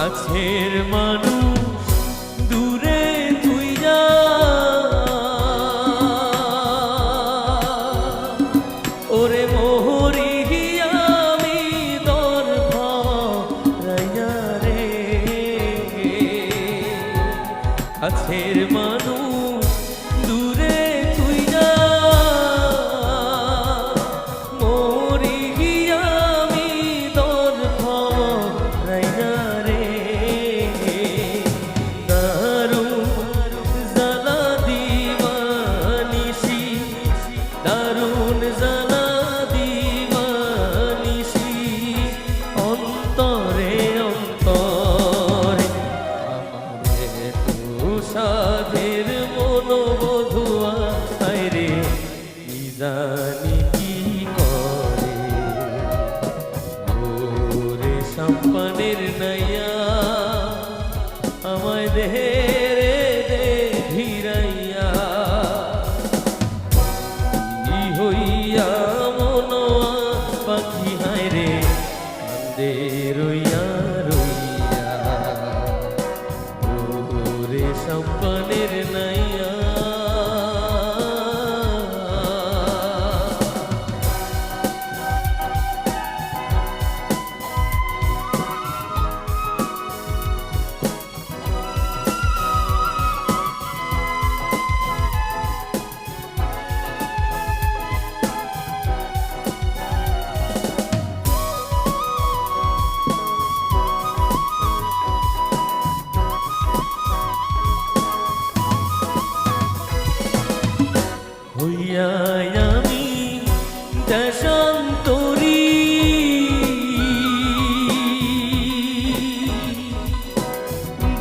কাছের মানুষ দূরে তুই যা। ওরে মোহরি আমি ভাইয়া রে কাছের মানুষ দূরে জানি কি করে। ওরে সম্পানের নাইয়া আমায় দেহে রে দে ভিড়াইয়া। হইয়া মনোয়া পাখি হায় রে রইয়া রইয়া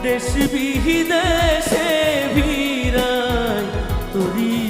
দেশ বিদেশে ভিড়াই তুরি